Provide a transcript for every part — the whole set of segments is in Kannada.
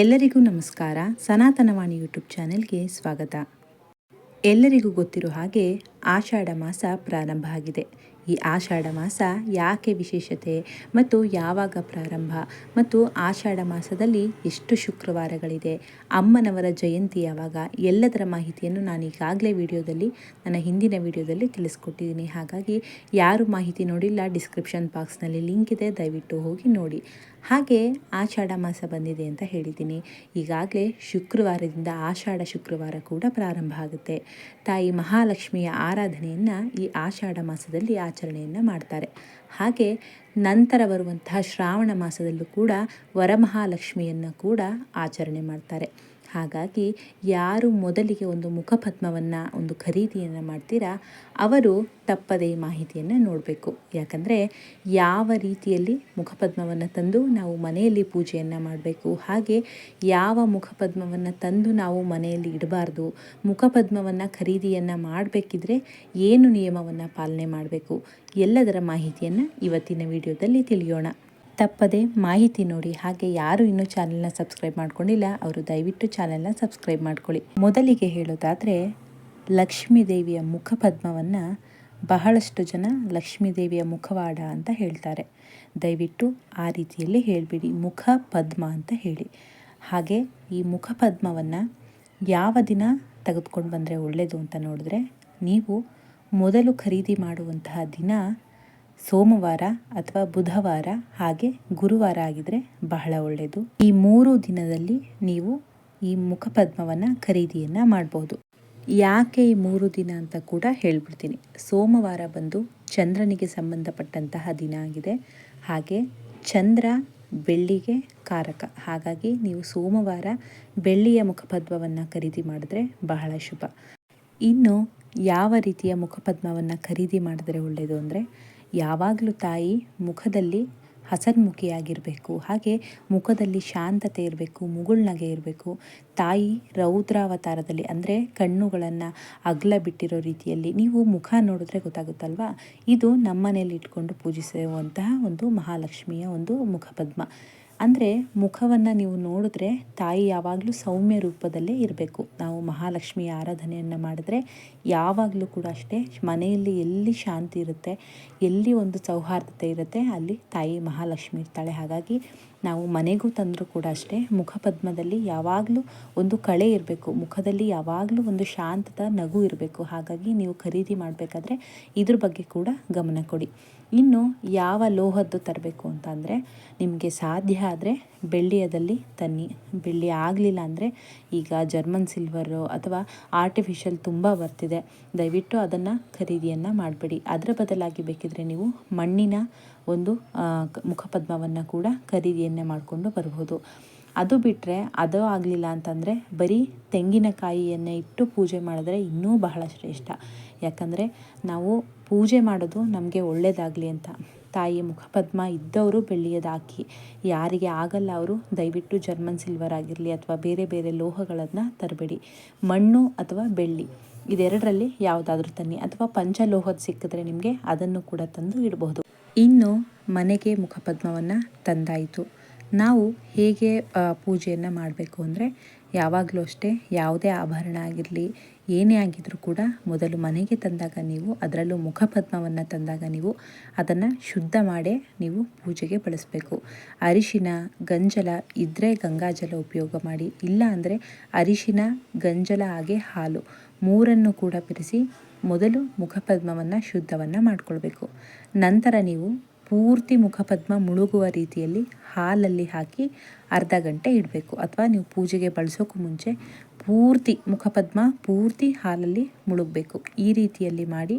ಎಲ್ಲರಿಗೂ ನಮಸ್ಕಾರ. ಸನಾತನವಾಣಿ ಯೂಟ್ಯೂಬ್ ಚಾನೆಲ್ಗೆ ಸ್ವಾಗತ. ಎಲ್ಲರಿಗೂ ಗೊತ್ತಿರೋ ಹಾಗೆ ಆಷಾಢ ಮಾಸ ಪ್ರಾರಂಭ ಆಗಿದೆ. ಈ ಆಷಾಢ ಮಾಸ ಯಾಕೆ ವಿಶೇಷತೆ ಮತ್ತು ಯಾವಾಗ ಪ್ರಾರಂಭ? ಮತ್ತು ಆಷಾಢ ಮಾಸದಲ್ಲಿ ಎಷ್ಟು ಶುಕ್ರವಾರಗಳಿದೆ? ಅಮ್ಮನವರ ಜಯಂತಿ ಯಾವಾಗ? ಎಲ್ಲದರ ಮಾಹಿತಿಯನ್ನು ನಾನು ಈಗಾಗಲೇ ವಿಡಿಯೋದಲ್ಲಿ, ನನ್ನ ಹಿಂದಿನ ವಿಡಿಯೋದಲ್ಲಿ ತಿಳಿಸ್ಕೊಟ್ಟಿದ್ದೀನಿ. ಹಾಗಾಗಿ ಯಾರು ಮಾಹಿತಿ ನೋಡಿಲ್ಲ, ಡಿಸ್ಕ್ರಿಪ್ಷನ್ ಬಾಕ್ಸ್ನಲ್ಲಿ ಲಿಂಕ್ ಇದೆ, ದಯವಿಟ್ಟು ಹೋಗಿ ನೋಡಿ. ಹಾಗೆ ಆಷಾಢ ಮಾಸ ಬಂದಿದೆ ಅಂತ ಹೇಳಿದ್ದೀನಿ. ಈಗಾಗಲೇ ಶುಕ್ರವಾರದಿಂದ ಆಷಾಢ ಶುಕ್ರವಾರ ಕೂಡ ಪ್ರಾರಂಭ ಆಗುತ್ತೆ. ತಾಯಿ ಮಹಾಲಕ್ಷ್ಮಿಯ ಆರಾಧನೆಯನ್ನು ಈ ಆಷಾಢ ಮಾಸದಲ್ಲಿ ಆಚರಣೆಯನ್ನು ಮಾಡ್ತಾರೆ. ಹಾಗೆ ನಂತರ ಬರುವಂತಹ ಶ್ರಾವಣ ಮಾಸದಲ್ಲೂ ಕೂಡ ವರಮಹಾಲಕ್ಷ್ಮಿಯನ್ನು ಕೂಡ ಆಚರಣೆ ಮಾಡ್ತಾರೆ. ಹಾಗಾಗಿ ಯಾರು ಮೊದಲಿಗೆ ಒಂದು ಮುಖಪದ್ಮವನ್ನು, ಒಂದು ಖರೀದಿಯನ್ನು ಮಾಡ್ತೀರಾ, ಅವರು ತಪ್ಪದೇ ಮಾಹಿತಿಯನ್ನು ನೋಡಬೇಕು. ಯಾಕಂದರೆ ಯಾವ ರೀತಿಯಲ್ಲಿ ಮುಖಪದ್ಮವನ್ನು ತಂದು ನಾವು ಮನೆಯಲ್ಲಿ ಪೂಜೆಯನ್ನು ಮಾಡಬೇಕು, ಹಾಗೆ ಯಾವ ಮುಖಪದ್ಮವನ್ನು ತಂದು ನಾವು ಮನೆಯಲ್ಲಿ ಇಡಬಾರ್ದು, ಮುಖಪದ್ಮವನ್ನು ಖರೀದಿಯನ್ನು ಮಾಡಬೇಕಿದ್ರೆ ಏನು ನಿಯಮವನ್ನು ಪಾಲನೆ ಮಾಡಬೇಕು, ಎಲ್ಲದರ ಮಾಹಿತಿಯನ್ನು ಇವತ್ತಿನ ವಿಡಿಯೋದಲ್ಲಿ ತಿಳಿಯೋಣ. ತಪ್ಪದೆ ಮಾಹಿತಿ ನೋಡಿ ಹಾಗೆ ಯಾರು ಇನ್ನೂ ಚಾನೆಲ್ನ ಸಬ್ಸ್ಕ್ರೈಬ್ ಮಾಡ್ಕೊಂಡಿಲ್ಲ, ಅವರು ದಯವಿಟ್ಟು ಚಾನೆಲ್ನ ಸಬ್ಸ್ಕ್ರೈಬ್ ಮಾಡ್ಕೊಳ್ಳಿ. ಮೊದಲಿಗೆ ಹೇಳೋದಾದರೆ, ಲಕ್ಷ್ಮೀ ದೇವಿಯ ಮುಖಪದ್ಮವನ್ನು ಬಹಳಷ್ಟು ಜನ ಲಕ್ಷ್ಮೀ ದೇವಿಯ ಮುಖವಾಡ ಅಂತ ಹೇಳ್ತಾರೆ. ದಯವಿಟ್ಟು ಆ ರೀತಿಯಲ್ಲಿ ಹೇಳಿಬಿಡಿ, ಮುಖ ಪದ್ಮ ಅಂತ ಹೇಳಿ. ಹಾಗೆ ಈ ಮುಖಪದ್ಮವನ್ನು ಯಾವ ದಿನ ತೆಗೆದುಕೊಂಡು ಬಂದರೆ ಒಳ್ಳೆಯದು ಅಂತ ನೋಡಿದ್ರೆ, ನೀವು ಮೊದಲು ಖರೀದಿ ಮಾಡುವಂತಹ ದಿನ ಸೋಮವಾರ ಅಥವಾ ಬುಧವಾರ ಹಾಗೆ ಗುರುವಾರ ಆಗಿದ್ರೆ ಬಹಳ ಒಳ್ಳೆಯದು ಈ ಮೂರು ದಿನದಲ್ಲಿ ನೀವು ಈ ಮುಖಪದ್ಮವನ್ನು ಖರೀದಿಯನ್ನು ಮಾಡ್ಬೋದು. ಯಾಕೆ ಈ ಮೂರು ದಿನ ಅಂತ ಕೂಡ ಹೇಳ್ಬಿಡ್ತೀನಿ. ಸೋಮವಾರ ಬಂದು ಚಂದ್ರನಿಗೆ ಸಂಬಂಧಪಟ್ಟಂತಹ ದಿನ ಆಗಿದೆ. ಹಾಗೆ ಚಂದ್ರ ಬೆಳ್ಳಿಗೆ ಕಾರಕ. ಹಾಗಾಗಿ ನೀವು ಸೋಮವಾರ ಬೆಳ್ಳಿಯ ಮುಖಪದ್ಮವನ್ನು ಖರೀದಿ ಮಾಡಿದ್ರೆ ಬಹಳ ಶುಭ. ಇನ್ನು ಯಾವ ರೀತಿಯ ಮುಖಪದ್ಮವನ್ನು ಖರೀದಿ ಮಾಡಿದ್ರೆ ಒಳ್ಳೆಯದು ಅಂದರೆ ಯಾವಾಗಲೂ ತಾಯಿ ಮುಖದಲ್ಲಿ ಹಸನ್ಮುಖಿಯಾಗಿರಬೇಕು, ಹಾಗೆ ಮುಖದಲ್ಲಿ ಶಾಂತತೆ ಇರಬೇಕು ಮುಗುಳ್ನಗೆ ಇರಬೇಕು. ತಾಯಿ ರೌದ್ರಾವತಾರದಲ್ಲಿ ಅಂದರೆ ಕಣ್ಣುಗಳನ್ನು ಅಗಲ ಬಿಟ್ಟಿರೋ ರೀತಿಯಲ್ಲಿ ನೀವು ಮುಖ ನೋಡಿದ್ರೆ ಗೊತ್ತಾಗುತ್ತಲ್ವಾ? ಇದು ನಮ್ಮನೇಲಿ ಇಟ್ಕೊಂಡು ಪೂಜಿಸುವಂತಹ ಒಂದು ಮಹಾಲಕ್ಷ್ಮಿಯ ಒಂದು ಮುಖಪದ್ಮ. ಅಂದರೆ ಮುಖವನ್ನು ನೀವು ನೋಡಿದ್ರೆ ತಾಯಿ ಯಾವಾಗಲೂ ಸೌಮ್ಯ ರೂಪದಲ್ಲೇ ಇರಬೇಕು. ನಾವು ಮಹಾಲಕ್ಷ್ಮಿಯ ಆರಾಧನೆಯನ್ನು ಮಾಡಿದ್ರೆ ಯಾವಾಗಲೂ ಕೂಡ ಅಷ್ಟೇ ಮನೆಯಲ್ಲಿ ಎಲ್ಲಿ ಶಾಂತಿ ಇರುತ್ತೆ, ಎಲ್ಲಿ ಒಂದು ಸೌಹಾರ್ದತೆ ಇರುತ್ತೆ, ಅಲ್ಲಿ ತಾಯಿ ಮಹಾಲಕ್ಷ್ಮಿ ಇರ್ತಾಳೆ. ಹಾಗಾಗಿ ನಾವು ಮನೆಗೂ ತಂದರೂ ಕೂಡ ಅಷ್ಟೇ ಮುಖಪದ್ಮದಲ್ಲಿ ಯಾವಾಗಲೂ ಒಂದು ಕಳೆ ಇರಬೇಕು, ಮುಖದಲ್ಲಿ ಯಾವಾಗಲೂ ಒಂದು ಶಾಂತದ ನಗು ಇರಬೇಕು. ಹಾಗಾಗಿ ನೀವು ಖರೀದಿ ಮಾಡಬೇಕಾದ್ರೆ ಇದ್ರ ಬಗ್ಗೆ ಕೂಡ ಗಮನ ಕೊಡಿ. ಇನ್ನು ಯಾವ ಲೋಹದ್ದು ತರಬೇಕು ಅಂತ ಅಂದರೆ ನಿಮಗೆ ಸಾಧ್ಯ ಆದರೆ ಬೆಳ್ಳಿಯದಲ್ಲಿ ತನ್ನಿ, ಬೆಳ್ಳಿ ಆಗಲಿಲ್ಲ ಅಂದರೆ ಈಗ ಜರ್ಮನ್ ಸಿಲ್ವರು ಅಥವಾ ಆರ್ಟಿಫಿಷಿಯಲ್ ತುಂಬ ಬರ್ತಿದೆ. ದಯವಿಟ್ಟು ಅದನ್ನು ಖರೀದಿಯನ್ನು ಮಾಡಬೇಡಿ. ಅದರ ಬದಲಾಗಿ ಬೇಕಿದ್ರೆ ನೀವು ಮಣ್ಣಿನ ಒಂದು ಮುಖಪದ್ಮವನ್ನು ಕೂಡ ಖರೀದಿಯನ್ನೇ ಮಾಡಿಕೊಂಡು ಬರ್ಬೋದು. ಅದು ಬಿಟ್ಟರೆ ಅದು ಆಗಲಿಲ್ಲ ಅಂತಂದರೆ ಬರೀ ತೆಂಗಿನಕಾಯಿಯನ್ನು ಇಟ್ಟು ಪೂಜೆ ಮಾಡಿದ್ರೆ ಇನ್ನೂ ಬಹಳ ಶ್ರೇಷ್ಠ. ಯಾಕಂದರೆ ನಾವು ಪೂಜೆ ಮಾಡೋದು ನಮಗೆ ಒಳ್ಳೆಯದಾಗಲಿ ಅಂತ. ತಾಯಿ ಮುಖಪದ್ಮ ಇದ್ದವರು ಬೆಳ್ಳಿಯದಾಕಿ ಯಾರಿಗೆ ಆಗಲ್ಲ ಅವರು ದಯವಿಟ್ಟು ಜರ್ಮನ್ ಸಿಲ್ವರ್ ಆಗಿರಲಿ ಅಥವಾ ಬೇರೆ ಬೇರೆ ಲೋಹಗಳನ್ನು ತರಬೇಡಿ. ಮಣ್ಣು ಅಥವಾ ಬೆಳ್ಳಿ. ಇದೆರಡರಲ್ಲಿ ಯಾವುದಾದ್ರೂ ತನ್ನಿ. ಅಥವಾ ಪಂಚಲೋಹದ ಸಿಕ್ಕಿದ್ರೆ ನಿಮಗೆ ಅದನ್ನು ಕೂಡ ತಂದು ಇಡಬಹುದು ಇನ್ನು ಮನೆಗೆ ಮುಖಪದ್ಮವನ್ನು ತಂದಾಯಿತು. ನಾವು ಹೇಗೆ ಪೂಜೆಯನ್ನು ಮಾಡಬೇಕು ಅಂದರೆ ಯಾವಾಗಲೂ ಅಷ್ಟೇ ಯಾವುದೇ ಆಭರಣ ಆಗಿರಲಿ ಏನೇ ಆಗಿದ್ರೂ ಕೂಡ ಮೊದಲು ಮನೆಗೆ ತಂದಾಗ ನೀವು ಅದರಲ್ಲೂ ಮುಖಪದ್ಮವನ್ನು ತಂದಾಗ ನೀವು ಅದನ್ನು ಶುದ್ಧ ಮಾಡೇ ನೀವು ಪೂಜೆಗೆ ಬಳಸಬೇಕು. ಅರಿಶಿನ, ಗಂಜಲ ಇದ್ದರೆ ಗಂಗಾಜಲ ಉಪಯೋಗ ಮಾಡಿ, ಇಲ್ಲ ಅಂದರೆ ಅರಿಶಿನ, ಗಂಜಲ ಹಾಗೆ ಹಾಲು ಮೂರನ್ನು ಕೂಡ ಬೆರೆಸಿ ಮೊದಲು ಮುಖಪದ್ಮವನ್ನು ಶುದ್ಧವನ್ನು ಮಾಡಿಕೊಳ್ಬೇಕು. ನಂತರ ನೀವು ಪೂರ್ತಿ ಮುಖಪದ್ಮ ಮುಳುಗುವ ರೀತಿಯಲ್ಲಿ ಹಾಲಲ್ಲಿ ಹಾಕಿ ಅರ್ಧ ಗಂಟೆ ಇಡಬೇಕು. ಅಥವಾ ನೀವು ಪೂಜೆಗೆ ಬಳಸೋಕ್ಕೂ ಮುಂಚೆ ಪೂರ್ತಿ ಮುಖಪದ್ಮ ಪೂರ್ತಿ ಹಾಲಲ್ಲಿ ಮುಳುಗಬೇಕು. ಈ ರೀತಿಯಲ್ಲಿ ಮಾಡಿ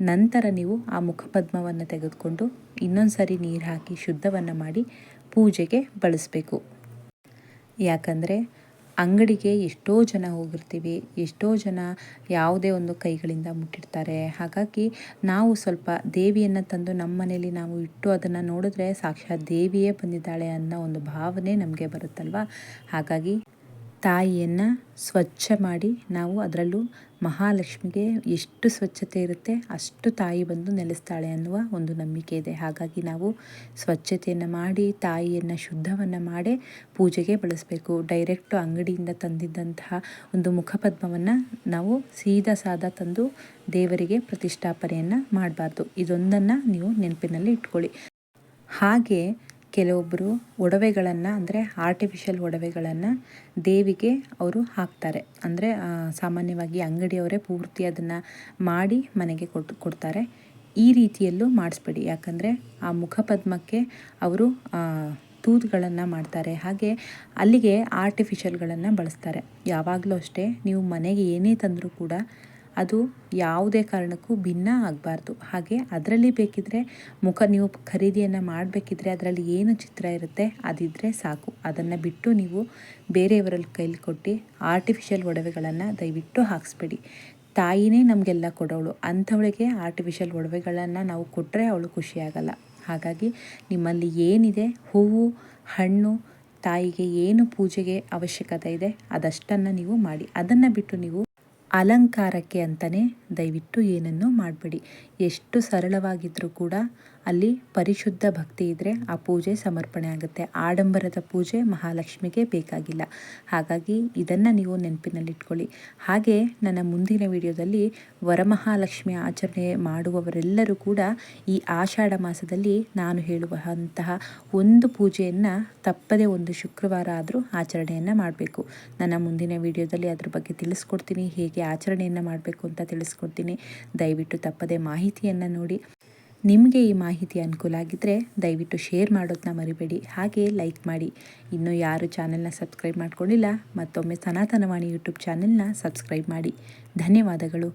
ನಂತರ ನೀವು ಆ ಮುಖಪದ್ಮವನ್ನು ತೆಗೆದುಕೊಂಡು ಇನ್ನೊಂದು ಸಾರಿ ನೀರು ಹಾಕಿ ಶುದ್ಧವನ್ನು ಮಾಡಿ ಪೂಜೆಗೆ ಬಳಸಬೇಕು. ಯಾಕಂದರೆ ಅಂಗಡಿಗೆ ಎಷ್ಟೋ ಜನ ಹೋಗಿರ್ತೀವಿ, ಎಷ್ಟೋ ಜನ ಯಾವುದೇ ಒಂದು ಕೈಗಳಿಂದ ಮುಟ್ಟಿರ್ತಾರೆ. ಹಾಗಾಗಿ ನಾವು ಸ್ವಲ್ಪ ದೇವಿಯನ್ನು ತಂದು ನಮ್ಮ ಮನೇಲಿ ನಾವು ಇಟ್ಟು ಅದನ್ನು ನೋಡಿದ್ರೆ ಸಾಕ್ಷಾತ್ ದೇವಿಯೇ ಬಂದಿದ್ದಾಳೆ ಅನ್ನೋ ಒಂದು ಭಾವನೆ ನಮಗೆ ಬರುತ್ತಲ್ವ? ಹಾಗಾಗಿ ತಾಯಿಯನ್ನು ಸ್ವಚ್ಛ ಮಾಡಿ ನಾವು ಅದರಲ್ಲೂ ಮಹಾಲಕ್ಷ್ಮಿಗೆ ಎಷ್ಟು ಸ್ವಚ್ಛತೆ ಇರುತ್ತೆ ಅಷ್ಟು ತಾಯಿ ಬಂದು ನೆಲೆಸ್ತಾಳೆ ಅನ್ನುವ ಒಂದು ನಂಬಿಕೆ ಇದೆ. ಹಾಗಾಗಿ ನಾವು ಸ್ವಚ್ಛತೆಯನ್ನು ಮಾಡಿ, ತಾಯಿಯನ್ನು ಶುದ್ಧವನ್ನು ಮಾಡಿ ಪೂಜೆಗೆ ಬಳಸಬೇಕು. ಡೈರೆಕ್ಟು ಅಂಗಡಿಯಿಂದ ತಂದಿದ್ದಂತಹ ಒಂದು ಮುಖಪದ್ಮವನ್ನು ನಾವು ಸೀದಾ ಸಾದ ತಂದು ದೇವರಿಗೆ ಪ್ರತಿಷ್ಠಾಪನೆಯನ್ನು ಮಾಡಬಾರ್ದು. ಇದೊಂದನ್ನು ನೀವು ನೆನಪಿನಲ್ಲಿ ಇಟ್ಕೊಳ್ಳಿ. ಹಾಗೆ ಕೆಲವೊಬ್ಬರು ಒಡವೆಗಳನ್ನು, ಅಂದರೆ ಆರ್ಟಿಫಿಷಿಯಲ್ ಒಡವೆಗಳನ್ನು ದೇವಿಗೆ ಅವರು ಹಾಕ್ತಾರೆ. ಅಂದರೆ ಸಾಮಾನ್ಯವಾಗಿ ಅಂಗಡಿಯವರೇ ಪೂರ್ತಿ ಅದನ್ನು ಮಾಡಿ ಮನೆಗೆ ಕೊಟ್ಟು ಕೊಡ್ತಾರೆ. ಈ ರೀತಿಯಲ್ಲೂ ಮಾಡಿಸ್ಬೇಡಿ. ಯಾಕಂದರೆ, ಆ ಮುಖಪದ್ಮಕ್ಕೆ ಅವರು ತೂತುಗಳನ್ನು ಮಾಡ್ತಾರೆ. ಹಾಗೆ ಅಲ್ಲಿಗೆ ಆರ್ಟಿಫಿಷಿಯಲ್ಗಳನ್ನು ಬಳಸ್ತಾರೆ. ಯಾವಾಗಲೂ ಅಷ್ಟೇ, ನೀವು ಮನೆಗೆ ಏನೇ ತಂದರೂ ಕೂಡ ಅದು ಯಾವುದೇ ಕಾರಣಕ್ಕೂ ಭಿನ್ನ ಆಗಬಾರ್ದು. ಹಾಗೆ ಅದರಲ್ಲಿ ಬೇಕಿದ್ದರೆ ಮುಖ ನೀವು ಖರೀದಿಯನ್ನು ಮಾಡಬೇಕಿದ್ರೆ ಅದರಲ್ಲಿ ಏನು ಚಿತ್ರ ಇರುತ್ತೆ ಅದಿದ್ದರೆ ಸಾಕು. ಅದನ್ನು ಬಿಟ್ಟು ನೀವು ಬೇರೆಯವರಲ್ಲಿ ಕೈಲಿ ಕೊಟ್ಟು ಆರ್ಟಿಫಿಷಿಯಲ್ ಒಡವೆಗಳನ್ನು ದಯವಿಟ್ಟು ಹಾಕಿಸ್ಬೇಡಿ. ತಾಯಿನೇ ನಮಗೆಲ್ಲ ಕೊಡೋಳು. ಅಂಥವಳಿಗೆ ಆರ್ಟಿಫಿಷಿಯಲ್ ಒಡವೆಗಳನ್ನು ನಾವು ಕೊಟ್ಟರೆ ಅವಳು ಖುಷಿಯಾಗಲ್ಲ. ಹಾಗಾಗಿ ನಿಮ್ಮಲ್ಲಿ ಏನಿದೆ, ಹೂವು, ಹಣ್ಣು, ತಾಯಿಗೆ ಏನು ಪೂಜೆಗೆ ಅವಶ್ಯಕತೆ ಇದೆ ಅದಷ್ಟನ್ನು ನೀವು ಮಾಡಿ. ಅದನ್ನು ಬಿಟ್ಟು ನೀವು ಅಲಂಕಾರಕ್ಕೆ ಅಂತಲೇ ದಯವಿಟ್ಟು ಏನನ್ನೂ ಮಾಡಬೇಡಿ. ಎಷ್ಟು ಸರಳವಾಗಿದ್ದರೂ ಕೂಡ ಅಲ್ಲಿ ಪರಿಶುದ್ಧ ಭಕ್ತಿ ಇದ್ದರೆ ಆ ಪೂಜೆ ಸಮರ್ಪಣೆ ಆಗುತ್ತೆ. ಆಡಂಬರದ ಪೂಜೆ ಮಹಾಲಕ್ಷ್ಮಿಗೆ ಬೇಕಾಗಿಲ್ಲ. ಹಾಗಾಗಿ ಇದನ್ನು ನೀವು ನೆನಪಿನಲ್ಲಿಟ್ಕೊಳ್ಳಿ. ಹಾಗೆ ನನ್ನ ಮುಂದಿನ ವಿಡಿಯೋದಲ್ಲಿ ವರಮಹಾಲಕ್ಷ್ಮಿ ಆಚರಣೆ ಮಾಡುವವರೆಲ್ಲರೂ ಕೂಡ ಈ ಆಷಾಢ ಮಾಸದಲ್ಲಿ ನಾನು ಹೇಳುವಂತಹ ಒಂದು ಪೂಜೆಯನ್ನು ತಪ್ಪದೇ ಒಂದು ಶುಕ್ರವಾರ ಆದರೂ ಆಚರಣೆಯನ್ನು ಮಾಡಬೇಕು. ನನ್ನ ಮುಂದಿನ ವಿಡಿಯೋದಲ್ಲಿ ಅದ್ರ ಬಗ್ಗೆ ತಿಳಿಸ್ಕೊಡ್ತೀನಿ, ಹೇಗೆ ಆಚರಣೆಯನ್ನು ಮಾಡಬೇಕು ಅಂತ ತಿಳಿಸ್ಕೊಡ್ತೀನಿ. ದಯವಿಟ್ಟು ತಪ್ಪದೇ ಮಾಹಿತಿಯನ್ನು ನೋಡಿ. ನಿಮಗೆ ಈ ಮಾಹಿತಿ ಅನುಕೂಲ ಆಗಿದ್ದರೆ ದಯವಿಟ್ಟು ಶೇರ್ ಮಾಡೋದನ್ನ ಮರಿಬೇಡಿ. ಹಾಗೆ ಲೈಕ್ ಮಾಡಿ. ಇನ್ನೂ ಯಾರು ಚಾನೆಲ್ನ ಸಬ್ಸ್ಕ್ರೈಬ್ ಮಾಡ್ಕೊಂಡಿಲ್ಲ, ಮತ್ತೊಮ್ಮೆ ಸನಾತನವಾಣಿ ಯೂಟ್ಯೂಬ್ ಚಾನೆಲ್ನ ಸಬ್ಸ್ಕ್ರೈಬ್ ಮಾಡಿ. ಧನ್ಯವಾದಗಳು.